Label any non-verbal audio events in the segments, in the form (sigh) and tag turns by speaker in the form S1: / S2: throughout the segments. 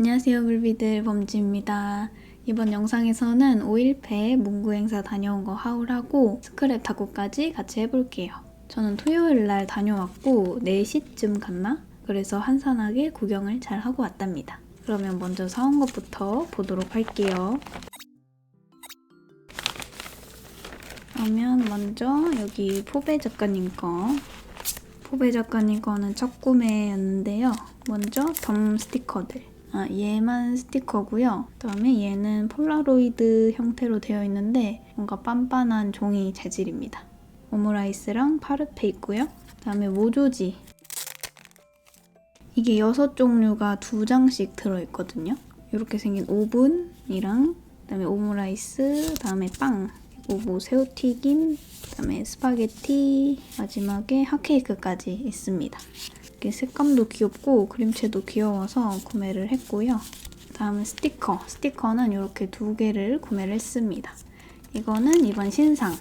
S1: 안녕하세요 불비들 범지입니다. 이번 영상에서는 5일패 문구 행사 다녀온 거 하울하고 스크랩 탁구까지 같이 해볼게요. 저는 토요일 날 다녀왔고 4시쯤 갔나? 그래서 한산하게 구경을 잘 하고 왔답니다. 그러면 먼저 사온 것부터 보도록 할게요. 그러면 먼저 여기 포베 작가님 거 포베 작가님 거는 첫 구매였는데요. 먼저 덤 스티커들. 아, 얘만 스티커고요. 그다음에 얘는 폴라로이드 형태로 되어 있는데 뭔가 빤빤한 종이 재질입니다. 오므라이스랑 파르페 있고요. 그다음에 모조지. 이게 여섯 종류가 두 장씩 들어있거든요. 이렇게 생긴 오븐이랑 그다음에 오므라이스, 그다음에 빵, 그리고 뭐 새우튀김, 그다음에 스파게티, 마지막에 핫케이크까지 있습니다. 이렇게 색감도 귀엽고 그림체도 귀여워서 구매를 했고요. 다음은 스티커. 스티커는 이렇게 두 개를 구매를 했습니다. 이거는 이번 신상.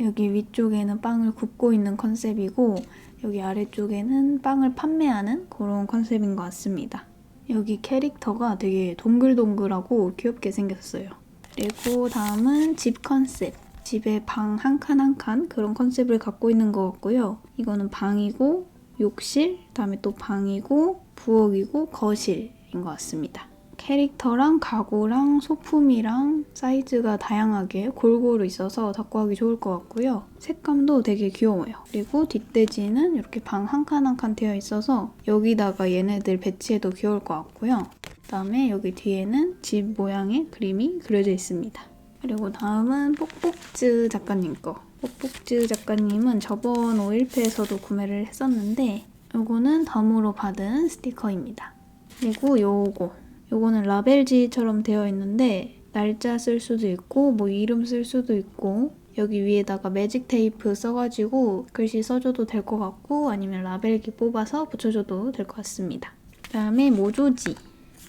S1: 여기 위쪽에는 빵을 굽고 있는 컨셉이고 여기 아래쪽에는 빵을 판매하는 그런 컨셉인 것 같습니다. 여기 캐릭터가 되게 동글동글하고 귀엽게 생겼어요. 그리고 다음은 집 컨셉. 집에 방 한 칸 한 칸 그런 컨셉을 갖고 있는 것 같고요. 이거는 방이고 욕실, 그다음에 또 방이고 부엌이고 거실인 것 같습니다. 캐릭터랑 가구랑 소품이랑 사이즈가 다양하게 골고루 있어서 닦고 하기 좋을 것 같고요. 색감도 되게 귀여워요. 그리고 뒷대지는 이렇게 방 한 칸 한 칸 되어 있어서 여기다가 얘네들 배치해도 귀여울 것 같고요. 그다음에 여기 뒤에는 집 모양의 그림이 그려져 있습니다. 그리고 다음은 뽁뽁즈 작가님 거. 뽁뽁즈 작가님은 저번 5일패에서도 구매를 했었는데 요거는 덤으로 받은 스티커입니다. 그리고 요거. 요거는 라벨지처럼 되어 있는데 날짜 쓸 수도 있고 뭐 이름 쓸 수도 있고 여기 위에다가 매직 테이프 써가지고 글씨 써줘도 될 것 같고 아니면 라벨기 뽑아서 붙여줘도 될 것 같습니다. 그 다음에 모조지.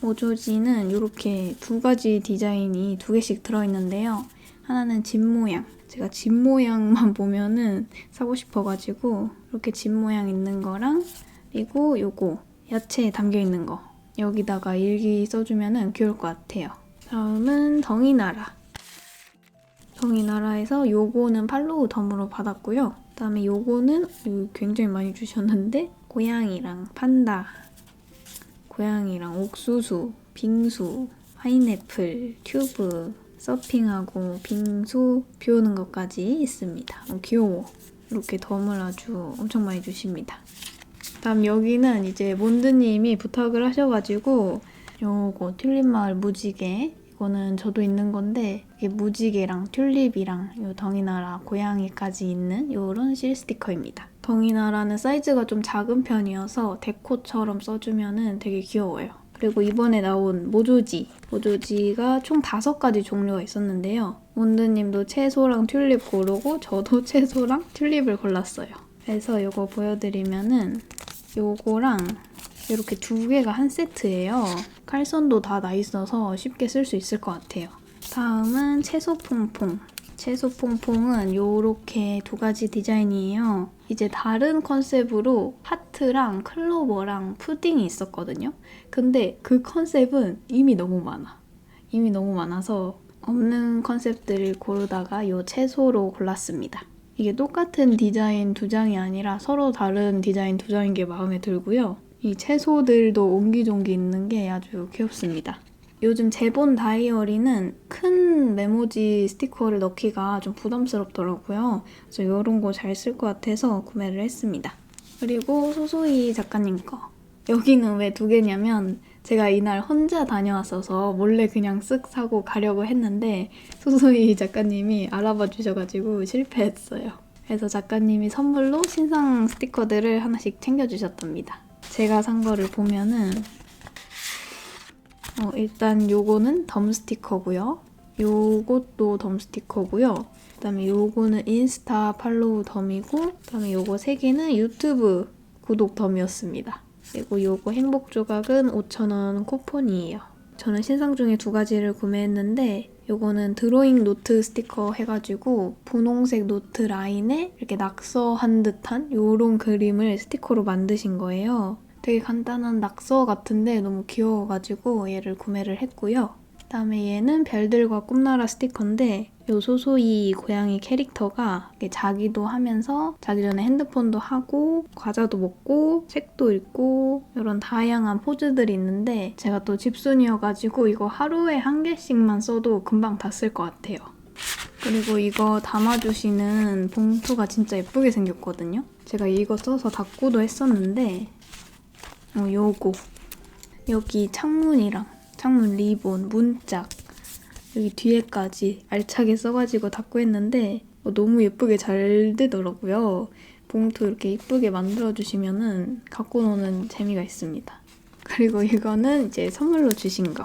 S1: 모조지는 이렇게 두 가지 디자인이 두 개씩 들어있는데요. 하나는 집 모양. 제가 집 모양만 (laughs) 보면은 사고 싶어가지고 이렇게 집 모양 있는 거랑 그리고 요거 야채 담겨 있는 거 여기다가 일기 써주면은 귀여울 것 같아요. 다음은 덩이나라. 덩이나라에서 요거는 팔로우 덤으로 받았고요. 그다음에 요거는 굉장히 많이 주셨는데 고양이랑 판다, 고양이랑 옥수수, 빙수, 파인애플, 튜브, 서핑하고 빙수 비 오는 것까지 있습니다. 어, 귀여워. 이렇게 덤을 아주 엄청 많이 주십니다. 다음 여기는 이제 몬드님이 부탁을 하셔가지고 요거 튤립마을 무지개 이거는 저도 있는 건데 이게 무지개랑 튤립이랑 요 덩이나라 고양이까지 있는 요런 실 스티커입니다. 덩이나라는 사이즈가 좀 작은 편이어서 데코처럼 써주면은 되게 귀여워요. 그리고 이번에 나온 모조지 모조지가 총 다섯 가지 종류가 있었는데요. 몬드님도 채소랑 튤립 고르고 저도 (laughs) 채소랑 튤립을 골랐어요. 그래서 이거 보여드리면은 요거랑 이렇게 두 개가 한 세트예요. 칼선도 다 나 있어서 쉽게 쓸 수 있을 것 같아요. 다음은 채소 퐁퐁. 채소 퐁퐁은 요렇게 두 가지 디자인이에요. 이제 다른 컨셉으로 하트랑 클로버랑 푸딩이 있었거든요. 근데 그 컨셉은 이미 너무 많아. 이미 너무 많아서 없는 컨셉들을 고르다가 요 채소로 골랐습니다. 이게 똑같은 디자인 두 장이 아니라 서로 다른 디자인 두 장인 게 마음에 들고요. 이 채소들도 옹기종기 있는 게 아주 귀엽습니다. 요즘 제본 다이어리는 큰 메모지 스티커를 넣기가 좀 부담스럽더라고요. 그래서 이런 거 잘 쓸 것 같아서 구매를 했습니다. 그리고 소소이 작가님 거. 여기는 왜 두 개냐면 제가 이날 혼자 다녀왔어서 몰래 그냥 쓱 사고 가려고 했는데 소소이 작가님이 알아봐 주셔가지고 실패했어요. 그래서 작가님이 선물로 신상 스티커들을 하나씩 챙겨주셨답니다. 제가 산 거를 보면은 어, 일단 요거는 덤 스티커고요. 요것도 덤 스티커고요. 그다음에 요거는 인스타 팔로우 덤이고 그다음에 요거 세 개는 유튜브 구독 덤이었습니다. 그리고 요거 행복 조각은 5,000원 쿠폰이에요. 저는 신상 중에 두 가지를 구매했는데 요거는 드로잉 노트 스티커 해가지고 분홍색 노트 라인에 이렇게 낙서한 듯한 요런 그림을 스티커로 만드신 거예요. 되게 간단한 낙서 같은데 너무 귀여워가지고 얘를 구매를 했고요. 그다음에 얘는 별들과 꿈나라 스티커인데 요 소소이 고양이 캐릭터가 자기도 하면서 자기 전에 핸드폰도 하고 과자도 먹고 책도 읽고 이런 다양한 포즈들이 있는데 제가 또 집순이여가지고 이거 하루에 한 개씩만 써도 금방 다 쓸 것 같아요. 그리고 이거 담아주시는 봉투가 진짜 예쁘게 생겼거든요. 제가 이거 써서 닫고도 했었는데 어, 요거 여기 창문이랑 창문 리본, 문짝 여기 뒤에까지 알차게 써가지고 닫고 했는데 어, 너무 예쁘게 잘 되더라고요. 봉투 이렇게 예쁘게 만들어주시면은 갖고 노는 재미가 있습니다. (laughs) 그리고 이거는 이제 선물로 주신 거.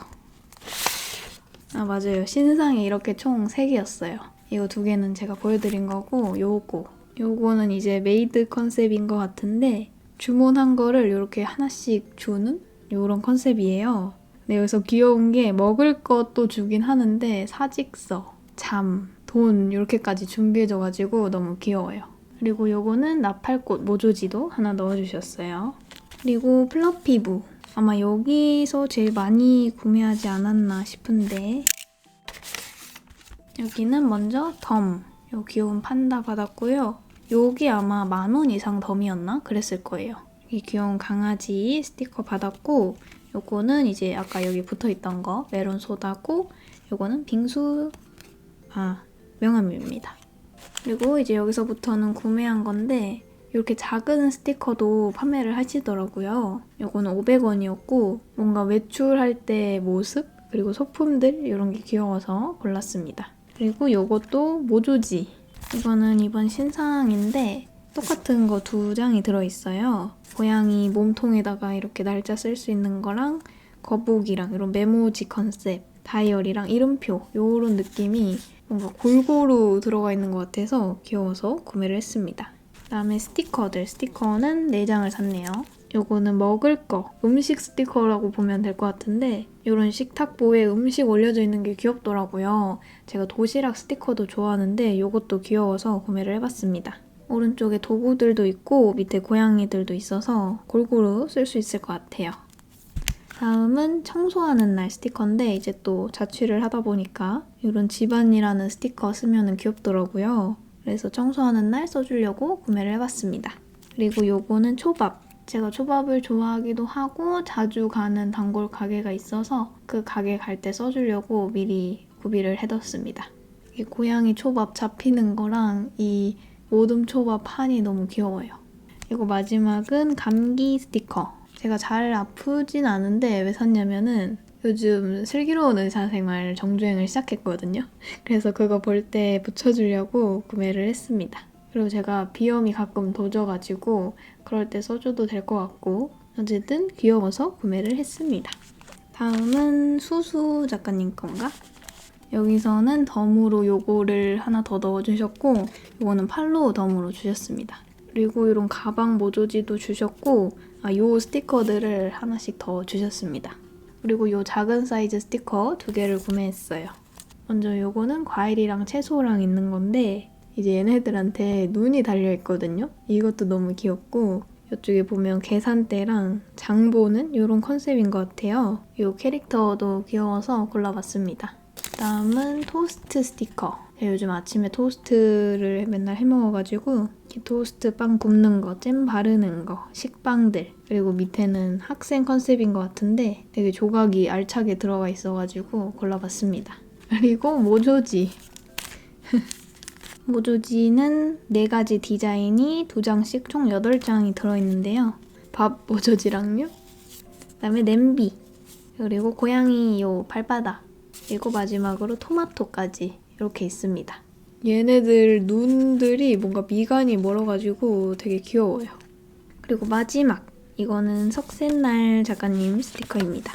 S1: 아 맞아요. 신상이 이렇게 총 3개였어요. 이거 두 개는 제가 보여드린 거고 요거 요거는 이제 메이드 컨셉인 것 같은데 주문한 거를 이렇게 하나씩 주는 요런 컨셉이에요. 근데 여기서 귀여운 게 먹을 것도 주긴 하는데 사직서, 잠, 돈 이렇게까지 준비해줘가지고 너무 귀여워요. 그리고 요거는 나팔꽃 모조지도 하나 넣어주셨어요. 그리고 플러피부 아마 여기서 제일 많이 구매하지 않았나 싶은데 여기는 먼저 덤, 요 귀여운 판다 받았고요. 여기 아마 만 원 이상 덤이었나? 그랬을 거예요. 이 귀여운 강아지 스티커 받았고 요거는 이제 아까 여기 붙어있던 거 메론 소다고 요거는 빙수 아 명함입니다. 그리고 이제 여기서부터는 구매한 건데 이렇게 작은 스티커도 판매를 하시더라고요. 요거는 500원이었고 뭔가 외출할 때 모습 그리고 소품들 이런 게 귀여워서 골랐습니다. 그리고 요것도 모조지. 이거는 이번 신상인데 똑같은 거 두 장이 들어있어요. 고양이 몸통에다가 이렇게 날짜 쓸 수 있는 거랑 거북이랑 이런 메모지 컨셉, 다이어리랑 이름표 요런 느낌이 뭔가 골고루 들어가 있는 것 같아서 귀여워서 구매를 했습니다. 그다음에 스티커들. 스티커는 4장을 샀네요. 요거는 먹을 거, 음식 스티커라고 보면 될 것 같은데 이런 식탁보에 음식 올려져 있는 게 귀엽더라고요. 제가 도시락 스티커도 좋아하는데 요것도 귀여워서 구매를 해봤습니다. 오른쪽에 도구들도 있고 밑에 고양이들도 있어서 골고루 쓸 수 있을 것 같아요. 다음은 청소하는 날 스티커인데 이제 또 자취를 하다 보니까 이런 집안이라는 스티커 쓰면 귀엽더라고요. 그래서 청소하는 날 써주려고 구매를 해봤습니다. 그리고 요거는 초밥. 제가 초밥을 좋아하기도 하고 자주 가는 단골 가게가 있어서 그 가게 갈 때 써주려고 미리 구비를 해뒀습니다. 이 고양이 초밥 잡히는 거랑 이 모둠 초밥 판이 너무 귀여워요. 그리고 마지막은 감기 스티커. 제가 잘 아프진 않은데 왜 샀냐면은 요즘 슬기로운 의사생활 정주행을 시작했거든요. 그래서 그거 볼 때 붙여주려고 구매를 했습니다. 그리고 제가 비염이 가끔 도져가지고 그럴 때 써줘도 될 것 같고 어쨌든 귀여워서 구매를 했습니다. 다음은 수수 작가님 건가? 여기서는 덤으로 요거를 하나 더 넣어주셨고 요거는 팔로우 덤으로 주셨습니다. 그리고 이런 가방 모조지도 주셨고 아, 요 스티커들을 하나씩 더 주셨습니다. 그리고 요 작은 사이즈 스티커 두 개를 구매했어요. 먼저 요거는 과일이랑 채소랑 있는 건데 이제 얘네들한테 눈이 달려 있거든요. 이것도 너무 귀엽고 이쪽에 보면 계산대랑 장 보는 이런 컨셉인 것 같아요. 이 캐릭터도 귀여워서 골라봤습니다. 다음은 토스트 스티커. 요즘 아침에 토스트를 맨날 해먹어가지고 토스트 빵 굽는 거, 잼 바르는 거, 식빵들 그리고 밑에는 학생 컨셉인 것 같은데 되게 조각이 알차게 들어가 있어가지고 골라봤습니다. 그리고 모조지. (laughs) 모조지는 4가지 디자인이 2장씩 총 8장이 들어있는데요. 밥 모조지랑요. 그 다음에 냄비. 그리고 고양이 요 발바닥. 그리고 마지막으로 토마토까지 이렇게 있습니다. 얘네들 눈들이 뭔가 미간이 멀어가지고 되게 귀여워요. 그리고 마지막 이거는 석쇠날 작가님 스티커입니다.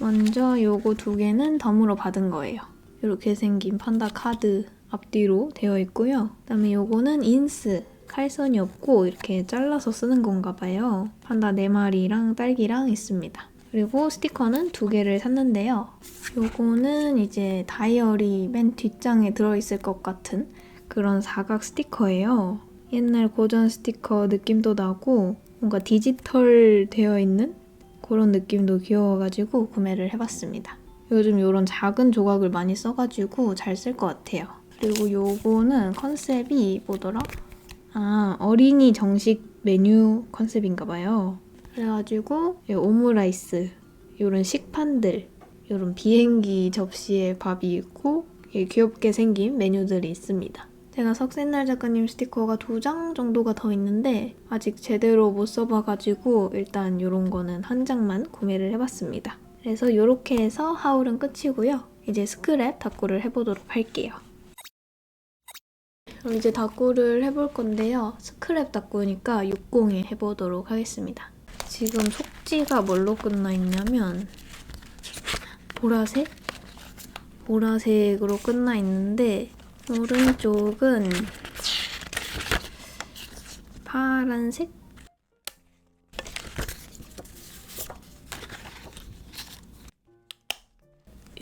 S1: 먼저 요거 두 개는 덤으로 받은 거예요. 이렇게 생긴 판다 카드 앞뒤로 되어 있고요. 그다음에 요거는 인스 칼선이 없고 이렇게 잘라서 쓰는 건가 봐요. 판다 네 마리랑 딸기랑 있습니다. 그리고 스티커는 두 개를 샀는데요. 요거는 이제 다이어리 맨 뒷장에 들어있을 것 같은 그런 사각 스티커예요. 옛날 고전 스티커 느낌도 나고 뭔가 디지털 되어 있는 그런 느낌도 귀여워가지고 구매를 해봤습니다. 요즘 이런 작은 조각을 많이 써가지고 잘 쓸 것 같아요. 그리고 요거는 컨셉이 뭐더라? 아 어린이 정식 메뉴 컨셉인가 봐요. 그래가지고 이 오므라이스 이런 식판들 이런 비행기 접시에 밥이 있고 귀엽게 생긴 메뉴들이 있습니다. 제가 석센날 작가님 스티커가 두 장 정도가 더 있는데 아직 제대로 못 써봐가지고 일단 이런 거는 한 장만 구매를 해봤습니다. 그래서 이렇게 해서 하울은 끝이고요. 이제 스크랩 닦고를 해보도록 할게요. 그럼 이제 닦고를 해볼 건데요. 스크랩 닦고니까 60에 해보도록 하겠습니다. 지금 속지가 뭘로 끝나 있냐면 보라색? 보라색으로 끝나 있는데 오른쪽은 파란색?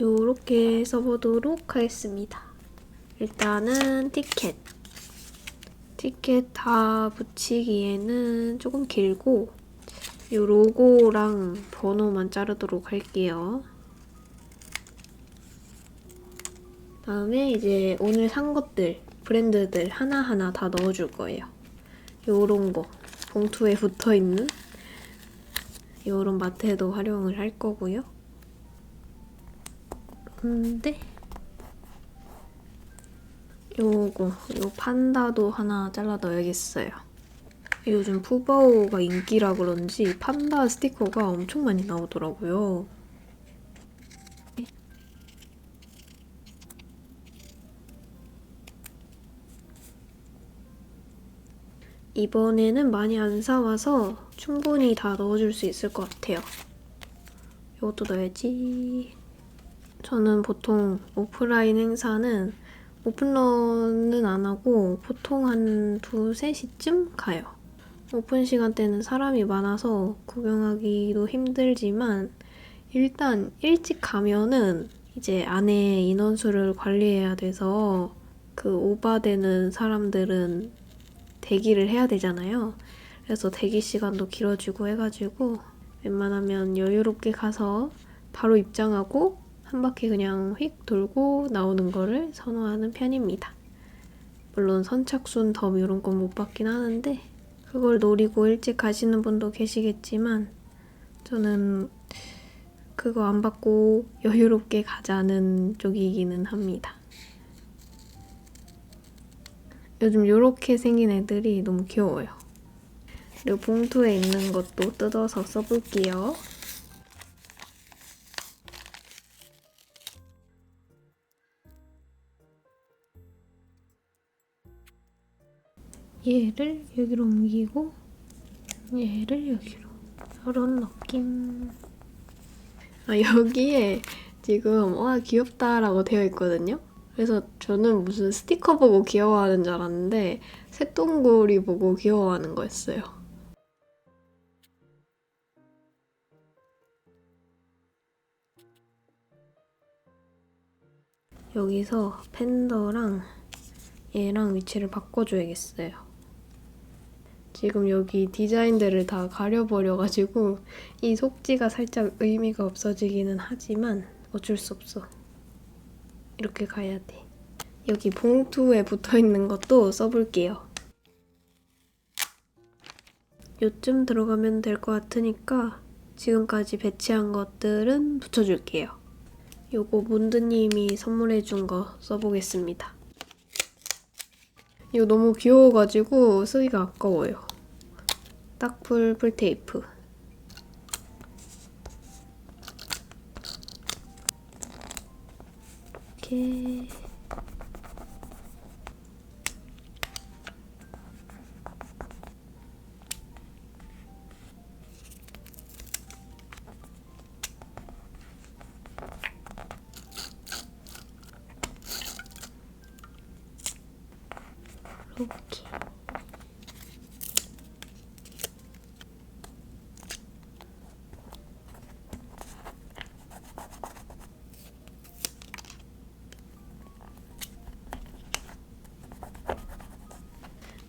S1: 요렇게 써보도록 하겠습니다. 일단은 티켓. 티켓 다 붙이기에는 조금 길고 요 로고랑 번호만 자르도록 할게요. 다음에 이제 오늘 산 것들, 브랜드들 하나하나 다 넣어줄 거예요. 요런 거, 봉투에 붙어있는 요런 마트에도 활용을 할 거고요. 근데 요거, 요 판다도 하나 잘라 넣어야겠어요. 요즘 푸바오가 인기라 그런지 판다 스티커가 엄청 많이 나오더라고요. 이번에는 많이 안 사와서 충분히 다 넣어줄 수 있을 것 같아요. 이것도 넣어야지. 저는 보통 오프라인 행사는 오픈런은 안 하고 보통 한 2, 3시쯤 가요. 오픈 시간대는 사람이 많아서 구경하기도 힘들지만 일단 일찍 가면은 이제 안에 인원수를 관리해야 돼서 그 오바되는 사람들은 대기를 해야 되잖아요. 그래서 대기 시간도 길어지고 해가지고 웬만하면 여유롭게 가서 바로 입장하고 한 바퀴 그냥 휙 돌고 나오는 거를 선호하는 편입니다. 물론 선착순 덤 이런 건 못 받긴 하는데 그걸 노리고 일찍 가시는 분도 계시겠지만 저는 그거 안 받고 여유롭게 가자는 쪽이기는 합니다. 요즘 이렇게 생긴 애들이 너무 귀여워요. 그리고 봉투에 있는 것도 뜯어서 써볼게요. 얘를 여기로 옮기고 얘를 여기로 이런 느낌 아 여기에 지금 와 귀엽다라고 되어 있거든요. 그래서 저는 무슨 스티커 보고 귀여워하는 줄 알았는데 새똥구리 보고 귀여워하는 거였어요. 여기서 팬더랑 얘랑 위치를 바꿔줘야겠어요. 지금 여기 디자인들을 다 가려버려가지고 이 속지가 살짝 의미가 없어지기는 하지만 어쩔 수 없어. 이렇게 가야 돼. 여기 봉투에 붙어있는 것도 써볼게요. 요쯤 들어가면 될 것 같으니까 지금까지 배치한 것들은 붙여줄게요. 요거 몬드님이 선물해준 거 써보겠습니다. 이거 너무 귀여워가지고 쓰기가 아까워요. 딱풀 풀테이프. 이렇게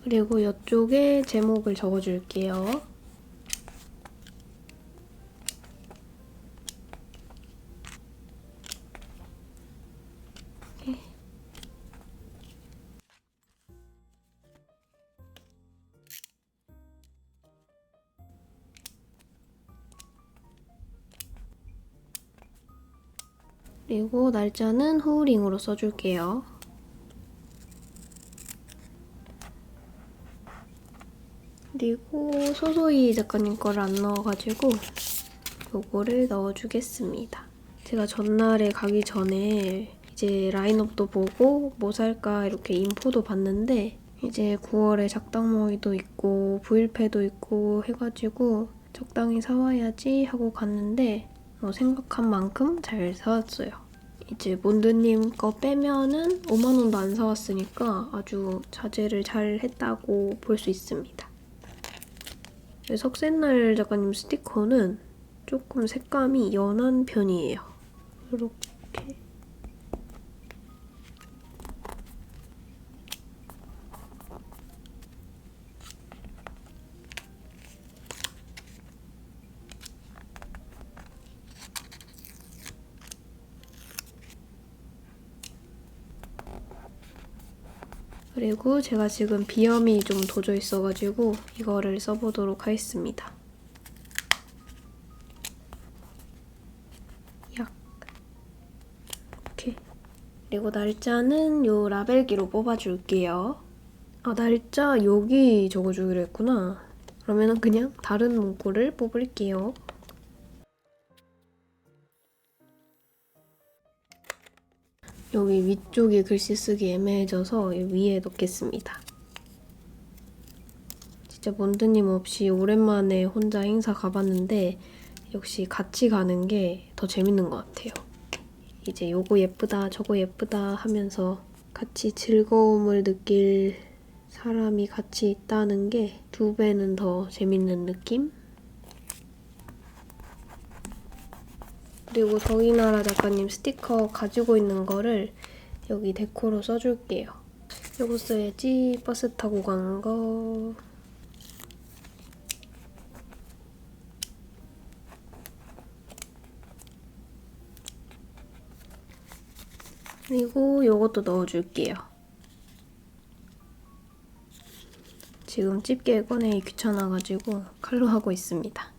S2: 그리고 이쪽에 제목을 적어줄게요. 그리고 날짜는 후링으로 써줄게요. 그리고 소소이 작가님 거를 안 넣어가지고 요거를 넣어주겠습니다. 제가 전날에 가기 전에 이제 라인업도 보고 뭐 살까 이렇게 인포도 봤는데 이제 9월에 작당모이도 있고 부일패도 있고 해가지고 적당히 사와야지 하고 갔는데 뭐 생각한 만큼 잘 사왔어요. 이제 몬드님 거 빼면은 5만 원도 안 사왔으니까 아주 자제를 잘 했다고 볼 수 있습니다. 네, 석쇠날 작가님 스티커는 조금 색감이 연한 편이에요. 이렇게 그리고 제가 지금 비염이 좀 도져 있어가지고 이거를 써보도록 하겠습니다. 그리고 날짜는 요 라벨기로 뽑아줄게요. 아, 날짜 여기 적어주기로 했구나. 그러면은 그냥 다른 문구를 뽑을게요. 여기 위쪽이 글씨 쓰기 애매해져서 위에 넣겠습니다. 진짜 몬드님 없이 오랜만에 혼자 행사 가봤는데 역시 같이 가는 게 더 재밌는 것 같아요. 이제 요거 예쁘다 저거 예쁘다 하면서 같이 즐거움을 느낄 사람이 같이 있다는 게 두 배는 더 재밌는 느낌? 그리고 더위나라 작가님 스티커 가지고 있는 거를 여기 데코로 써줄게요. 요거 써야지 버스 타고 간 거. 그리고 요것도 넣어줄게요. 지금 집게 꺼내기 귀찮아가지고 칼로 하고 있습니다.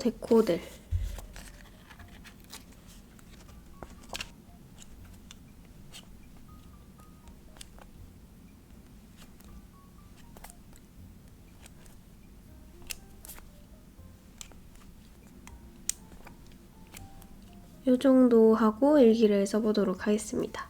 S2: 데코들. 요 정도 하고 일기를 써보도록 하겠습니다.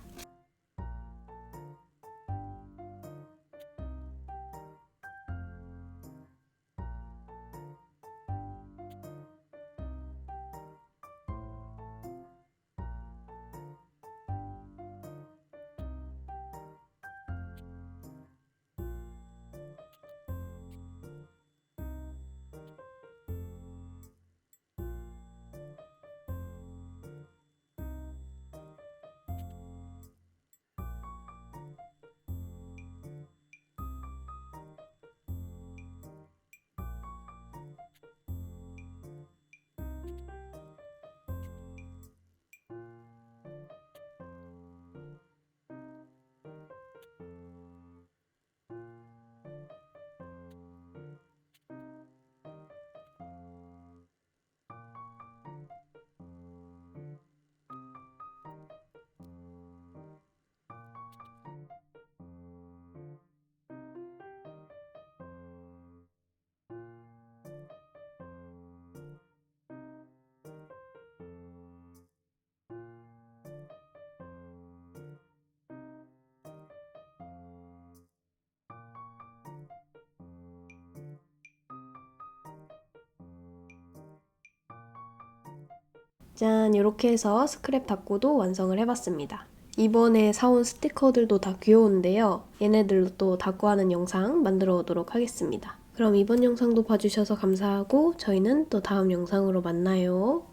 S2: 짠, 이렇게 해서 스크랩 닦고도 완성을 해봤습니다. 이번에 사온 스티커들도 다 귀여운데요. 얘네들로 또 다꾸하는 영상 만들어 오도록 하겠습니다. 그럼 이번 영상도 봐주셔서 감사하고 저희는 또 다음 영상으로 만나요.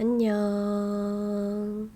S2: 안녕.